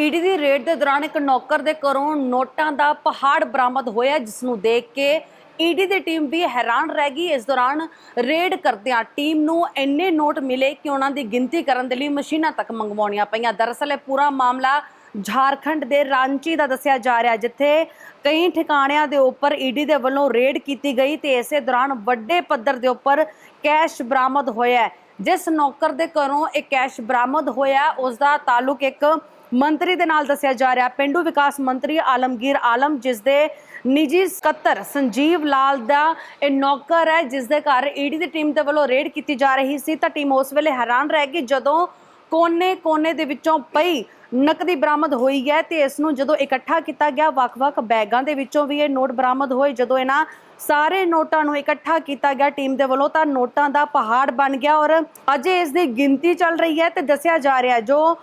ED ਦੀ raid ਦੇ ਦੌਰਾਨ ਇੱਕ ਨੌਕਰ ਦੇ ਘਰੋਂ ਨੋਟਾਂ ਦਾ ਪਹਾੜ ਬਰਾਮਦ ਹੋਇਆ, ਜਿਸ ਨੂੰ ਦੇਖ ਕੇ ਈਡੀ ਦੀ ਟੀਮ ਵੀ ਹੈਰਾਨ ਰਹਿ ਗਈ। ਇਸ ਦੌਰਾਨ ਰੇਡ ਕਰਦਿਆਂ ਟੀਮ ਨੂੰ ਇੰਨੇ ਨੋਟ ਮਿਲੇ ਕਿ ਉਹਨਾਂ ਦੀ ਗਿਣਤੀ ਕਰਨ ਦੇ ਲਈ ਮਸ਼ੀਨਾਂ ਤੱਕ ਮੰਗਵਾਉਣੀਆਂ ਪਈਆਂ। ਦਰਅਸਲ, ਇਹ ਪੂਰਾ ਮਾਮਲਾ ਝਾਰਖੰਡ ਦੇ ਰਾਂਚੀ ਦਾ ਦੱਸਿਆ ਜਾ ਰਿਹਾ ਜਿੱਥੇ ਕਈ ਠਿਕਾਣਿਆਂ ਦੇ ਉੱਪਰ ਈਡੀ ਦੇ ਵੱਲੋਂ ਰੇਡ ਕੀਤੀ ਗਈ ਤੇ ਇਸੇ ਦੌਰਾਨ ਵੱਡੇ ਪੱਧਰ ਦੇ ਉੱਪਰ ਕੈਸ਼ ਬਰਾਮਦ ਹੋਇਆ ਜਿਸ ਨੌਕਰ ਦੇ ਘਰੋਂ ਇਹ ਕੈਸ਼ ਬਰਾਮਦ ਹੋਇਆ, ਉਸ ਦਾ ਤਾਲੁਕ ਇੱਕ ਮੰਤਰੀ ਦੇ ਨਾਲ ਦੱਸਿਆ ਜਾ ਰਿਹਾ, ਪਿੰਡੂ ਵਿਕਾਸ ਮੰਤਰੀ ਆਲਮਗੀਰ ਆਲਮ ਜਿਸ ਦੇ ਨਿੱਜੀ ਸਕੱਤਰ ਸੰਜੀਵ ਲਾਲ ਦਾ ਇਹ ਨੌਕਰ ਹੈ ਜਿਸ ਦੇ ਘਰ ਈਡੀ ਦੀ ਟੀਮ ਦੇ ਵੱਲੋਂ ਰੇਡ ਕੀਤੀ ਜਾ ਰਹੀ ਸੀ। ਤਾਂ ਟੀਮ ਉਸ ਵੇਲੇ ਹੈਰਾਨ ਰਹਿ ਗਈ, ਜਦੋਂ ਕੋਨੇ-ਕੋਨੇ ਦੇ ਵਿੱਚੋਂ ਪਈ ਨਕਦੀ ਬਰਾਮਦ ਹੋਈ ਹੈ ਤੇ ਇਸ ਨੂੰ ਜਦੋਂ ਇਕੱਠਾ ਕੀਤਾ ਗਿਆ, ਵੱਖ-ਵੱਖ ਬੈਗਾਂ ਦੇ ਵਿੱਚੋਂ ਵੀ ਇਹ ਨੋਟ ਬਰਾਮਦ ਹੋਏ। ਜਦੋਂ ਇਹਨਾਂ ਸਾਰੇ ਨੋਟਾਂ ਨੂੰ ਇਕੱਠਾ ਕੀਤਾ ਗਿਆ ਟੀਮ ਦੇ ਵੱਲੋਂ, ਤਾਂ ਨੋਟਾਂ ਦਾ ਪਹਾੜ ਬਣ ਗਿਆ ਔਰ ਅਜੇ ਇਸ ਦੀ ਗਿਣਤੀ ਚੱਲ ਰਹੀ ਹੈ ਤੇ ਦੱਸਿਆ ਜਾ ਰਿਹਾ ਜੋ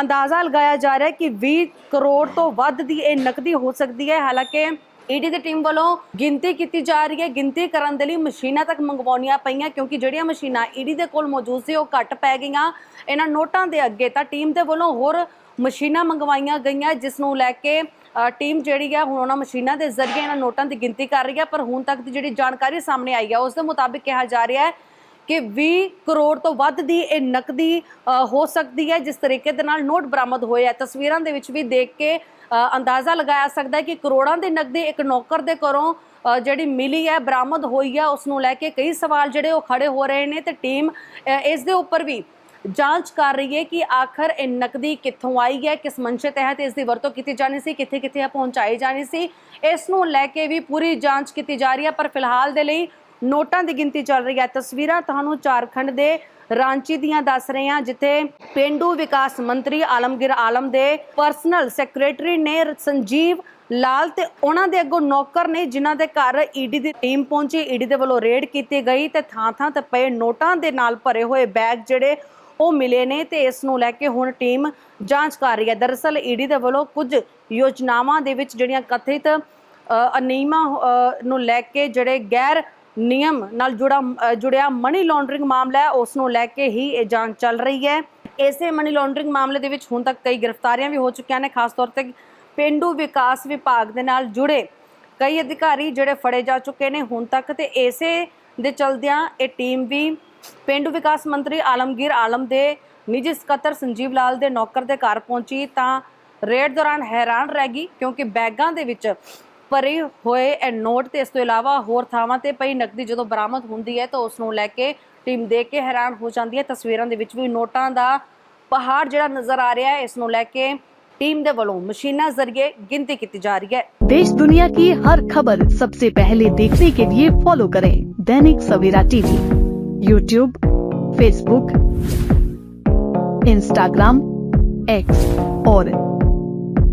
ਅੰਦਾਜ਼ਾ ਲਗਾਇਆ ਜਾ ਰਿਹਾ ਹੈ ਕਿ 20 ਕਰੋੜ ਤੋਂ ਵੱਧ ਦੀ ਇਹ ਨਕਦੀ ਹੋ ਸਕਦੀ ਹੈ। ਹਾਲਾਂਕਿ ਈਡੀ ਦੀ ਟੀਮ ਵੱਲੋਂ ਗਿਣਤੀ ਕੀਤੀ ਜਾ ਰਹੀ ਹੈ। ਗਿਣਤੀ ਕਰਨ ਦੇ ਲਈ ਮਸ਼ੀਨਾਂ ਤੱਕ ਮੰਗਵਾਉਣੀਆਂ ਪਈਆਂ ਕਿਉਂਕਿ ਜਿਹੜੀਆਂ ਮਸ਼ੀਨਾਂ ਈਡੀ ਦੇ ਕੋਲ ਮੌਜੂਦ ਸੀ, ਉਹ ਘੱਟ ਪੈ ਗਈਆਂ। ਇਹਨਾਂ ਨੋਟਾਂ ਦੇ ਅੱਗੇ ਤਾਂ ਟੀਮ ਦੇ ਵੱਲੋਂ ਹੋਰ ਮਸ਼ੀਨਾਂ ਮੰਗਵਾਈਆਂ ਗਈਆਂ, ਜਿਸ ਨੂੰ ਲੈ ਕੇ ਟੀਮ ਜਿਹੜੀ ਹੈ ਹੁਣ ਉਹਨਾਂ ਮਸ਼ੀਨਾਂ ਦੇ ਜ਼ਰੀਏ ਇਹਨਾਂ ਨੋਟਾਂ ਦੀ ਗਿਣਤੀ ਕਰ ਰਹੀ ਹੈ। ਪਰ ਹੁਣ ਤੱਕ ਦੀ ਜਿਹੜੀ ਜਾਣਕਾਰੀ ਸਾਹਮਣੇ ਆਈ ਹੈ, ਉਸ ਦੇ ਮੁਤਾਬਿਕ ਕਿਹਾ ਜਾ ਰਿਹਾ ਹੈ ਕਿ 20 ਕਰੋੜ ਤੋਂ ਵੱਧ ਦੀ ਇਹ ਨਕਦੀ ਹੋ ਸਕਦੀ ਹੈ, ਜਿਸ ਤਰੀਕੇ ਦੇ ਨਾਲ ਨੋਟ ਬਰਾਮਦ ਹੋਏ ਆ। ਤਸਵੀਰਾਂ ਦੇ ਵਿੱਚ ਵੀ ਦੇਖ ਕੇ ਅੰਦਾਜ਼ਾ ਲਗਾਇਆ ਸਕਦਾ ਹੈ ਕਿ ਕਰੋੜਾਂ ਦੀ ਨਕਦੀ ਇੱਕ ਨੌਕਰ ਦੇ ਘਰੋਂ ਜਿਹੜੀ ਮਿਲੀ ਹੈ, ਬਰਾਮਦ ਹੋਈ ਹੈ ਉਸ ਨੂੰ ਲੈ ਕੇ ਕਈ ਸਵਾਲ ਜਿਹੜੇ ਉਹ ਖੜੇ ਹੋ ਰਹੇ ਨੇ ਤੇ ਟੀਮ ਇਸ ਦੇ ਉੱਪਰ ਵੀ ਜਾਂਚ ਕਰ ਰਹੀ ਹੈ ਕਿ ਆਖਰ ਇਹ ਨਕਦੀ ਕਿੱਥੋਂ ਆਈ ਹੈ, ਕਿਸ ਮੰਸ਼ੇ ਤਹਿਤ ਇਸ ਦੀ ਵਰਤੋਂ ਕੀਤੀ ਜਾਣੀ ਸੀ ਕਿੱਥੇ ਕਿੱਥੇ ਪਹੁੰਚਾਈ ਜਾਣੀ ਸੀ। ਇਸ ਨੂੰ ਲੈ ਕੇ ਵੀ ਪੂਰੀ ਜਾਂਚ ਕੀਤੀ ਜਾ ਰਹੀ ਹੈ, ਪਰ ਫਿਲਹਾਲ ਦੇ ਲਈ ਨੋਟਾਂ ਦੀ ਗਿਣਤੀ ਚੱਲ ਰਹੀ ਹੈ। ਤਸਵੀਰਾਂ ਤੁਹਾਨੂੰ ਝਾਰਖੰਡ ਦੇ ਰਾਂਚੀ ਦੀਆਂ ਦੱਸ ਰਹੇ ਹਾਂ ਜਿੱਥੇ ਪਿੰਡੂ ਵਿਕਾਸ ਮੰਤਰੀ ਆਲਮਗੀਰ ਆਲਮ ਦੇ ਪਰਸਨਲ ਸੈਕਟਰੀ ਨੇ ਸੰਜੀਵ ਲਾਲ ਤੇ ਉਹਨਾਂ ਦੇ ਅੱਗੋਂ ਨੌਕਰ ਨੇ ਜਿਨ੍ਹਾਂ ਦੇ ਘਰ ਈਡੀ ਦੀ ਟੀਮ ਪਹੁੰਚੀ ਈਡੀ ਦੇ ਵੱਲੋਂ ਰੇਡ ਕੀਤੀ ਗਈ ਤੇ ਥਾਂ ਥਾਂ ਤੇ ਪਏ ਨੋਟਾਂ ਦੇ ਨਾਲ ਭਰੇ ਹੋਏ ਬੈਗ ਜਿਹੜੇ ਉਹ ਮਿਲੇ ਨੇ ਤੇ ਇਸ ਨੂੰ ਲੈ ਕੇ ਹੁਣ ਟੀਮ ਜਾਂਚ ਕਰ ਰਹੀ ਹੈ। ਦਰਅਸਲ ਈਡੀ ਦੇ ਵੱਲੋਂ ਕੁਝ ਯੋਜਨਾਵਾਂ ਦੇ ਵਿੱਚ ਜਿਹੜੀਆਂ ਕਥਿਤ ਅ, ਅਨੀਮਾ ਨੂੰ ਲੈ ਕੇ ਜਿਹੜੇ ਗੈਰ ਨਿਯਮ ਨਾਲ ਜੁੜਾ ਅ, ਜੁੜਿਆ ਮਨੀ ਲਾਂਡਰਿੰਗ ਮਾਮਲਾ ਹੈ ਉਸ ਨੂੰ ਲੈ ਕੇ ਹੀ ਇਹ ਜਾਂਚ ਚੱਲ ਰਹੀ ਹੈ। ਇਸੇ ਮਨੀ ਲਾਂਡਰਿੰਗ ਮਾਮਲੇ ਦੇ ਵਿੱਚ ਹੁਣ ਤੱਕ ਕਈ ਗ੍ਰਿਫਤਾਰੀਆਂ ਵੀ ਹੋ ਚੁੱਕੀਆਂ ਨੇ ਖਾਸ ਤੌਰ ਤੇ ਪਿੰਡੂ ਵਿਕਾਸ ਵਿਭਾਗ ਦੇ ਨਾਲ ਜੁੜੇ ਕਈ ਅਧਿਕਾਰੀ ਜਿਹੜੇ ਫੜੇ ਜਾ ਚੁੱਕੇ ਨੇ ਹੁਣ ਤੱਕ ਤੇ ਇਸੇ ਦੇ ਚਲਦਿਆਂ ਇਹ ਟੀਮ ਵੀ ਪਿੰਡੂ ਵਿਕਾਸ ਮੰਤਰੀ ਆਲਮਗੀਰ ਆਲਮ ਦੇ ਨਿੱਜੀ ਸਕੱਤਰ ਸੰਜੀਵ ਲਾਲ ਦੇ ਨੌਕਰ ਦੇ ਘਰ ਪਹੁੰਚੀ ਤਾਂ ਰੇਡ ਦੌਰਾਨ ਹੈਰਾਨ ਰਹਿ ਗਈ ਕਿਉਂਕਿ ਬੈਗਾਂ ਦੇ ਵਿੱਚ ਭਰੇ ਹੋਏ ਇਹ ਨੋਟ ਤੇ ਇਸ ਤੋਂ ਇਲਾਵਾ ਹੋਰ ਥਾਵਾਂ ਤੇ ਪਈ ਨਕਦੀ ਜਦੋਂ ਬਰਾਮਦ ਹੁੰਦੀ ਹੈ ਤਾਂ ਉਸ ਨੂੰ ਲੈ ਕੇ ਟੀਮ ਦੇਖ ਕੇ ਹੈਰਾਨ ਹੋ ਜਾਂਦੀ ਹੈ ਤਸਵੀਰਾਂ ਦੇ ਵਿੱਚ ਵੀ ਨੋਟਾਂ ਦਾ ਪਹਾੜ ਜਿਹੜਾ ਨਜ਼ਰ ਆ ਰਿਹਾ ਹੈ ਇਸ ਨੂੰ ਲੈ ਕੇ ਟੀਮ ਦੇ ਵੱਲੋਂ ਮਸ਼ੀਨਾਂ ਜ਼ਰੀਏ ਗਿਣਤੀ ਕੀਤੀ ਜਾ ਰਹੀ ਹੈ देश दुनिया की हर खबर सबसे पहले देखने के लिए फॉलो करें Dainik Savera TV YouTube Facebook Instagram X और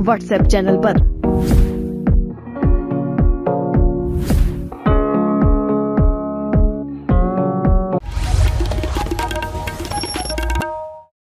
व्हाट्सएप चैनल पर।